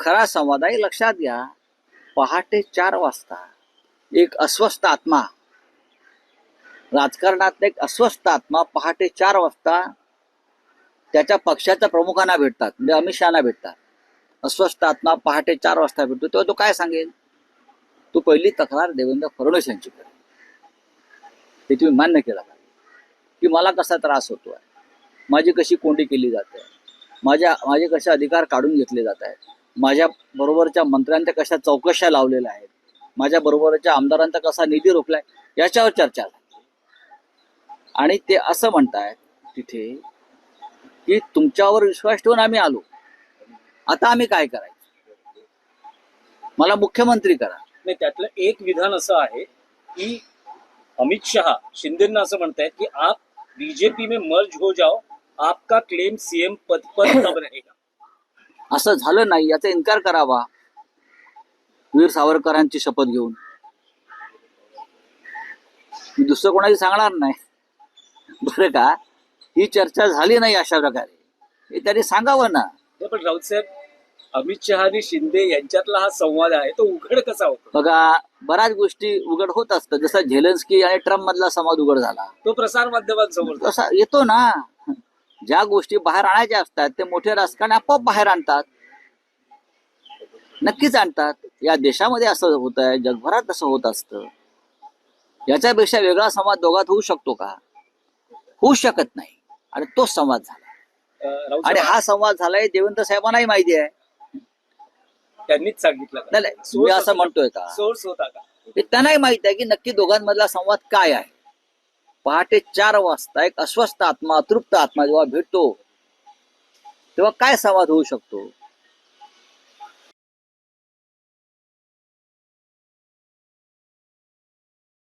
खरा संवाद आहे लक्षात घ्या. पहाटे चार वाजता एक अस्वस्थ आत्मा. राजकारणात एक अस्वस्थ आत्मा पहाटे चार वाजता त्याच्या पक्षाच्या प्रमुखांना भेटतात. म्हणजे अमित शहाना भेटतात. अस्वस्थ आत्मा पहाटे चार वाजता भेटतो. तेव्हा तो काय सांगेल? तू पहिली तक्रार देवेंद्र फडणवीस यांची कर. ते तुम्ही मान्य केला का की मला कसा त्रास होतोय? माझी कशी कोंडी केली जाते? माझ्या माझे कसे अधिकार काढून घेतले जात आहेत? माझ्या बरोबरच्या मंत्र्यांच्या कशा चौकशा लावलेल्या आहेत? माझ्या बरोबरच्या आमदारांचा कसा निधी रोखलाय? याच्यावर चर्चा झाली. आणि ते असं म्हणतायत तिथे की तुमच्यावर विश्वास ठेवून आम्ही आलो. आता आम्ही काय करायचं? मला मुख्यमंत्री करा. नाही त्यातलं एक विधान असं आहे की अमित शहा शिंदेना असं म्हणतायत की आप बीजेपी में मर्ज हो जाओ आपका क्लेम सीएम पद पर तब रहेगा. असं झालं नाही याचा इन्कार करावा. वीर सावरकरांची शपथ घेऊन. मी दुसरं कोणाची सांगणार नाही. बरं का? ही चर्चा झाली नाही अशा प्रकारे. हे त्यांनी सांगावं ना. पण राऊत साहेब अमित शहा आणि शिंदे यांच्यातला हा संवाद आहे तो उघड कसा होतो? बघा बऱ्याच गोष्टी उघड होत असतात. जसं झेलेन्स्की आणि ट्रम्प मधला संवाद उघड झाला. तो प्रसार माध्यमांसमोर. तसा येतो ना. ज्या गोष्टी बाहेर आणायच्या असतात ते मोठे राजकारणी आपोआप बाहेर आणतात. नक्कीच आणतात. या देशामध्ये असं होत आहे जगभरात असं होत असतं. याच्यापेक्षा वेगळा संवाद दोघात होऊ शकतो का? होऊ शकत नाही. आणि तोच संवाद झाला. आणि हा संवाद झालाय देवेंद्र साहेबांनाही माहिती आहे. त्यांनीच सांगितलं? नाही, मी असं म्हणतोय का? सोर्स होता का? त्यांनाही माहीत आहे की नक्की दोघांमधला संवाद काय आहे. पहाटे चार वाजता एक अस्वस्थ आत्मा अतृप्त आत्मा जेव्हा भेटतो तेव्हा काय संवाद होऊ शकतो?